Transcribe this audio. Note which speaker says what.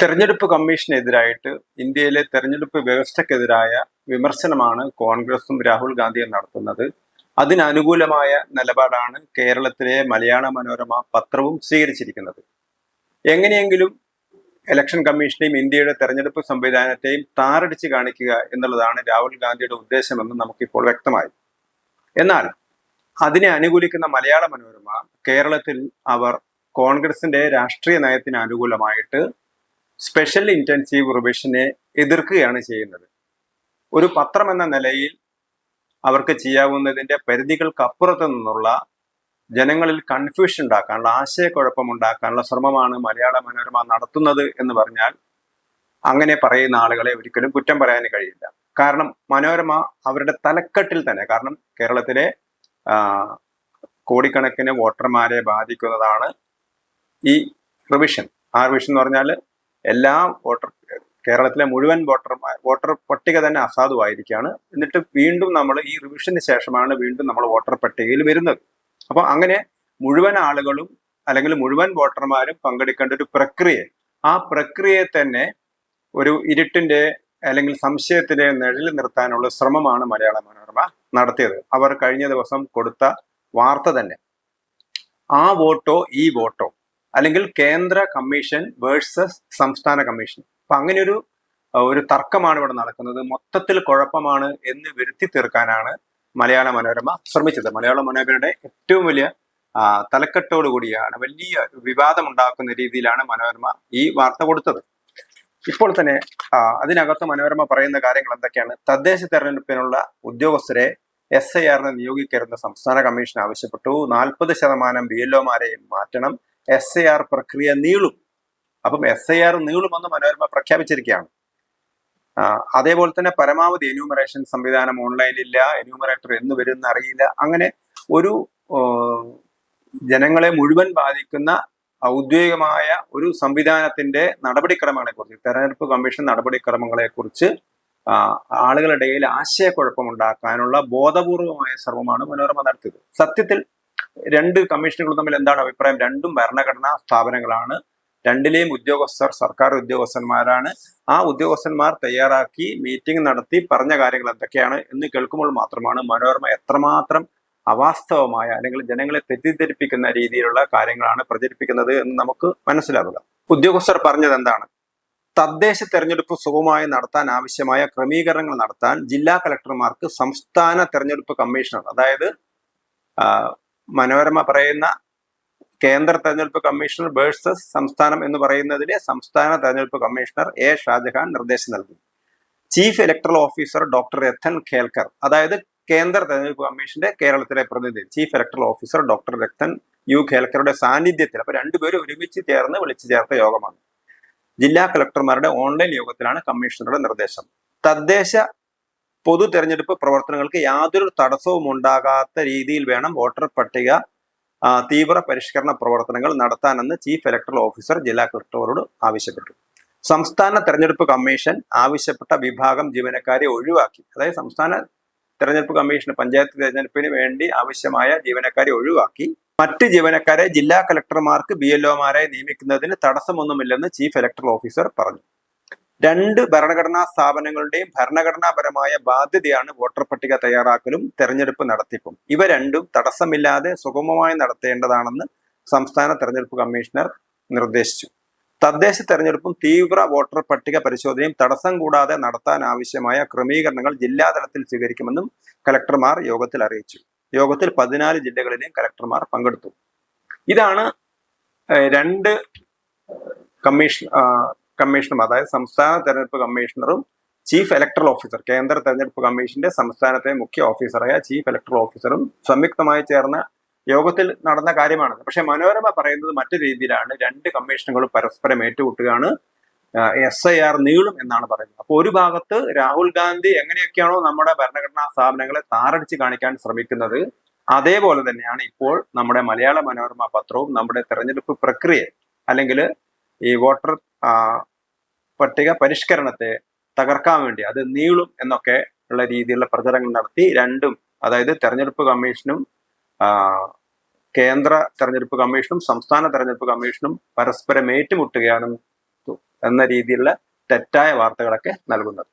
Speaker 1: തെരഞ്ഞെടുപ്പ് കമ്മീഷനെതിരായിട്ട് ഇന്ത്യയിലെ തെരഞ്ഞെടുപ്പ് വ്യവസ്ഥക്കെതിരായ വിമർശനമാണ് കോൺഗ്രസും രാഹുൽ ഗാന്ധിയും നടത്തുന്നത്. അതിനനുകൂലമായ നിലപാടാണ് കേരളത്തിലെ മലയാള മനോരമ പത്രവും സ്വീകരിച്ചിരിക്കുന്നത്. എങ്ങനെയെങ്കിലും ഇലക്ഷൻ കമ്മീഷനെയും ഇന്ത്യയുടെ തെരഞ്ഞെടുപ്പ് സംവിധാനത്തെയും താറടിച്ച് കാണിക്കുക എന്നുള്ളതാണ് രാഹുൽ ഗാന്ധിയുടെ ഉദ്ദേശമെന്ന് നമുക്കിപ്പോൾ വ്യക്തമായി. എന്നാൽ അതിനെ അനുകൂലിക്കുന്ന മലയാള മനോരമ കേരളത്തിൽ അവർ കോൺഗ്രസിന്റെ രാഷ്ട്രീയ നയത്തിന് അനുകൂലമായിട്ട് സ്പെഷ്യൽ ഇന്റൻസീവ് റിവിഷനെ എതിർക്കുകയാണ് ചെയ്യുന്നത്. ഒരു പത്രം എന്ന നിലയിൽ അവർക്ക് ചെയ്യാവുന്നതിന്റെ പരിധികൾക്കപ്പുറത്ത് നിന്നുള്ള ജനങ്ങളിൽ കൺഫ്യൂഷൻ ഉണ്ടാക്കാനുള്ള ആശയക്കുഴപ്പം ഉണ്ടാക്കാനുള്ള ശ്രമമാണ് മലയാള മനോരമ നടത്തുന്നത് എന്ന് പറഞ്ഞാൽ അങ്ങനെ പറയുന്ന ആളുകളെ ഒരിക്കലും കുറ്റം പറയാൻ കഴിയില്ല. കാരണം മനോരമ അവരുടെ തലക്കെട്ടിൽ തന്നെ കാരണം കേരളത്തിലെ കോടിക്കണക്കിന് വോട്ടർമാരെ ബാധിക്കുന്നതാണ് ഈ റിവിഷൻ ആ റിവിഷൻ എന്ന് പറഞ്ഞാൽ എല്ലാ വോട്ടർ കേരളത്തിലെ മുഴുവൻ വോട്ടർമാർ വോട്ടർ പട്ടിക തന്നെ അസാധുവായിരിക്കുകയാണ്. എന്നിട്ട് വീണ്ടും നമ്മൾ ഈ റിവിഷന് ശേഷമാണ് വീണ്ടും നമ്മൾ വോട്ടർ പട്ടികയിൽ വരുന്നത്. അപ്പോൾ അങ്ങനെ മുഴുവൻ ആളുകളും അല്ലെങ്കിൽ മുഴുവൻ വോട്ടർമാരും പങ്കെടുക്കേണ്ട ഒരു പ്രക്രിയ. ആ പ്രക്രിയയെ തന്നെ ഒരു ഇരുട്ടിന്റെ അല്ലെങ്കിൽ സംശയത്തിന്റെ നിഴലിൽ നിർത്താനുള്ള ശ്രമമാണ് മലയാള മനോരമ നടത്തിയത്. അവർ കഴിഞ്ഞ ദിവസം കൊടുത്ത വാർത്ത തന്നെ. ആ വോട്ടോ ഈ വോട്ടോ അല്ലെങ്കിൽ കേന്ദ്ര കമ്മീഷൻ വേഴ്സസ് സംസ്ഥാന കമ്മീഷൻ. അപ്പൊ അങ്ങനെ ഒരു ഒരു തർക്കമാണ് ഇവിടെ നടക്കുന്നത്. മൊത്തത്തിൽ കുഴപ്പമാണ് എന്ന് വരുത്തി തീർക്കാനാണ് മലയാള മനോരമ ശ്രമിച്ചത്. മലയാള മനോരമയുടെ ഏറ്റവും വലിയ തലക്കെട്ടോടു കൂടിയാണ് വലിയ വിവാദം ഉണ്ടാക്കുന്ന രീതിയിലാണ് മനോരമ ഈ വാർത്ത കൊടുത്തത്. ഇപ്പോൾ തന്നെ അതിനകത്ത് മനോരമ പറയുന്ന കാര്യങ്ങൾ എന്തൊക്കെയാണ്? തദ്ദേശ തെരഞ്ഞെടുപ്പിനുള്ള ഉദ്യോഗസ്ഥരെ എസ് ഐ ആറിനെ നിയോഗിക്കരുതെന്ന് സംസ്ഥാന കമ്മീഷൻ ആവശ്യപ്പെട്ടു. നാൽപ്പത് ശതമാനം ബി എൽ ഒമാരെയും മാറ്റണം. എസ് ഐ ആർ പ്രക്രിയ നീളും. അപ്പം എസ് ഐ ആർ നീളുമെന്ന് മനോരമ പ്രഖ്യാപിച്ചിരിക്കുകയാണ്. അതേപോലെ തന്നെ പരമാവധി എന്യൂമറേഷൻ സംവിധാനം ഓൺലൈനില്ല എന്യൂമറേറ്റർ എന്ന് വരുന്ന അറിയില്ല. അങ്ങനെ ഒരു ജനങ്ങളെ മുഴുവൻ ബാധിക്കുന്ന ഔദ്യോഗികമായ ഒരു സംവിധാനത്തിന്റെ നടപടിക്രമങ്ങളെ കുറിച്ച് തെരഞ്ഞെടുപ്പ് കമ്മീഷൻ നടപടിക്രമങ്ങളെ കുറിച്ച് ആളുകളുടെ ഇടയിൽ ആശയക്കുഴപ്പമുണ്ടാക്കാനുള്ള ബോധപൂർവമായ ശ്രമമാണ് മനോരമ നടത്തിയത്. സത്യത്തിൽ രണ്ട് കമ്മീഷനുകളും തമ്മിൽ എന്താണ് അഭിപ്രായം? രണ്ടും ഭരണഘടനാ സ്ഥാപനങ്ങളാണ്. രണ്ടിലെയും ഉദ്യോഗസ്ഥർ സർക്കാർ ഉദ്യോഗസ്ഥന്മാരാണ്. ആ ഉദ്യോഗസ്ഥന്മാർ തയ്യാറാക്കി മീറ്റിംഗ് നടത്തി പറഞ്ഞ കാര്യങ്ങൾ എന്തൊക്കെയാണ് എന്ന് കേൾക്കുമ്പോൾ മാത്രമാണ് മനോരമ എത്രമാത്രം അവാസ്തവമായ അല്ലെങ്കിൽ ജനങ്ങളെ തെറ്റിദ്ധരിപ്പിക്കുന്ന രീതിയിലുള്ള കാര്യങ്ങളാണ് പ്രചരിപ്പിക്കുന്നത് എന്ന് നമുക്ക് മനസ്സിലാവുക. ഉദ്യോഗസ്ഥർ പറഞ്ഞത് എന്താണ്? തദ്ദേശ തെരഞ്ഞെടുപ്പ് സുഗമമായി നടത്താൻ ആവശ്യമായ ക്രമീകരണങ്ങൾ നടത്താൻ ജില്ലാ കലക്ടർമാർക്ക് സംസ്ഥാന തെരഞ്ഞെടുപ്പ് കമ്മീഷണർ അതായത് മനോരമ പറയുന്ന കേന്ദ്ര തെരഞ്ഞെടുപ്പ് കമ്മീഷണർ വേഴ്സസ് സംസ്ഥാനം എന്ന് പറയുന്നതിലെ സംസ്ഥാന തെരഞ്ഞെടുപ്പ് കമ്മീഷണർ എ ഷാജഹാൻ നിർദ്ദേശം നൽകി. Chief electoral officer doctor Rathan Kelkar അതായത് കേന്ദ്ര തെരഞ്ഞെടുപ്പ് കമ്മീഷന്റെ കേരളത്തിലെ പ്രതിനിധി chief electoral officer doctor Rathan U ഖേൽക്കറുടെ സാന്നിധ്യത്തിൽ അപ്പൊ രണ്ടുപേരും ഒരുമിച്ച് ചേർന്ന് വിളിച്ചു ചേർത്ത യോഗമാണ്. ജില്ലാ കളക്ടർമാരുടെ ഓൺലൈൻ യോഗത്തിലാണ് കമ്മീഷണറുടെ നിർദ്ദേശം. തദ്ദേശ പൊതു തെരഞ്ഞെടുപ്പ് പ്രവർത്തനങ്ങൾക്ക് യാതൊരു തടസ്സവും ഉണ്ടാകാത്ത രീതിയിൽ വേണം വോട്ടർ പട്ടിക തീവ്ര പരിഷ്കരണ പ്രവർത്തനങ്ങൾ നടത്താനെന്ന് ചീഫ് ഇലക്ടറൽ ഓഫീസർ ജില്ലാ കളക്ടറോട് ആവശ്യപ്പെട്ടു. സംസ്ഥാന തെരഞ്ഞെടുപ്പ് കമ്മീഷൻ ആവശ്യപ്പെട്ട വിഭാഗം ജീവനക്കാരെ ഒഴിവാക്കി. അതായത് സംസ്ഥാന തെരഞ്ഞെടുപ്പ് കമ്മീഷൻ പഞ്ചായത്ത് തെരഞ്ഞെടുപ്പിന് വേണ്ടി ആവശ്യമായ ജീവനക്കാരെ ഒഴിവാക്കി. മറ്റ് ജീവനക്കാരെ ജില്ലാ കളക്ടർമാർക്ക് ബി എൽഒമാരായി നിയമിക്കുന്നതിന് തടസ്സമൊന്നുമില്ലെന്ന് ചീഫ് ഇലക്ടറൽ ഓഫീസർ പറഞ്ഞു. രണ്ട് ഭരണഘടനാ സ്ഥാപനങ്ങളുടെയും ഭരണഘടനാപരമായ ബാധ്യതയാണ് വോട്ടർ പട്ടിക തയ്യാറാക്കലും തെരഞ്ഞെടുപ്പ് നടത്തിപ്പും. ഇവ രണ്ടും തടസ്സമില്ലാതെ സുഗമമായി നടത്തേണ്ടതാണെന്ന് സംസ്ഥാന തെരഞ്ഞെടുപ്പ് കമ്മീഷണർ നിർദ്ദേശിച്ചു. തദ്ദേശ തെരഞ്ഞെടുപ്പും തീവ്ര വോട്ടർ പട്ടിക പരിശോധനയും തടസ്സം കൂടാതെ നടത്താൻ ആവശ്യമായ ക്രമീകരണങ്ങൾ ജില്ലാതലത്തിൽ സ്വീകരിക്കുമെന്നും കലക്ടർമാർ യോഗത്തിൽ അറിയിച്ചു. യോഗത്തിൽ പതിനാല് ജില്ലകളിലെയും കലക്ടർമാർ പങ്കെടുത്തു. ഇതാണ് രണ്ട് കമ്മീഷൻ കമ്മീഷണറും അതായത് സംസ്ഥാന തെരഞ്ഞെടുപ്പ് കമ്മീഷണറും ചീഫ് ഇലക്ടറൽ ഓഫീസർ കേന്ദ്ര തെരഞ്ഞെടുപ്പ് കമ്മീഷന്റെ സംസ്ഥാനത്തെ മുഖ്യ ഓഫീസറായ ചീഫ് ഇലക്ടറൽ ഓഫീസറും സംയുക്തമായി ചേർന്ന യോഗത്തിൽ നടന്ന കാര്യമാണ് പക്ഷെ മനോരമ പറയുന്നത് മറ്റു രീതിയിലാണ്. രണ്ട് കമ്മീഷനുകളും പരസ്പരം ഏറ്റുമുട്ടുകയാണ്. എസ് ഐ ആർ നീളും എന്നാണ് പറയുന്നത്. അപ്പോൾ ഒരു ഭാഗത്ത് രാഹുൽ ഗാന്ധി എങ്ങനെയൊക്കെയാണോ നമ്മുടെ ഭരണഘടനാ സ്ഥാപനങ്ങളെ താറടിച്ച് കാണിക്കാൻ ശ്രമിക്കുന്നത് അതേപോലെ തന്നെയാണ് ഇപ്പോൾ നമ്മുടെ മലയാള മനോരമ പത്രവും നമ്മുടെ തെരഞ്ഞെടുപ്പ് പ്രക്രിയ അല്ലെങ്കിൽ ഈ വോട്ടർ പട്ടിക പരിഷ്കരണത്തെ തകർക്കാൻ വേണ്ടി അത് നീളും എന്നൊക്കെ ഉള്ള രീതിയിലുള്ള പ്രചരണങ്ങൾ നടത്തി രണ്ടും അതായത് തെരഞ്ഞെടുപ്പ് കമ്മീഷനും കേന്ദ്ര തെരഞ്ഞെടുപ്പ് കമ്മീഷനും സംസ്ഥാന തെരഞ്ഞെടുപ്പ് കമ്മീഷനും പരസ്പരം ഏറ്റുമുട്ടുകയാണ് എന്ന രീതിയിലുള്ള തെറ്റായ വാർത്തകളൊക്കെ നൽകുന്നത്.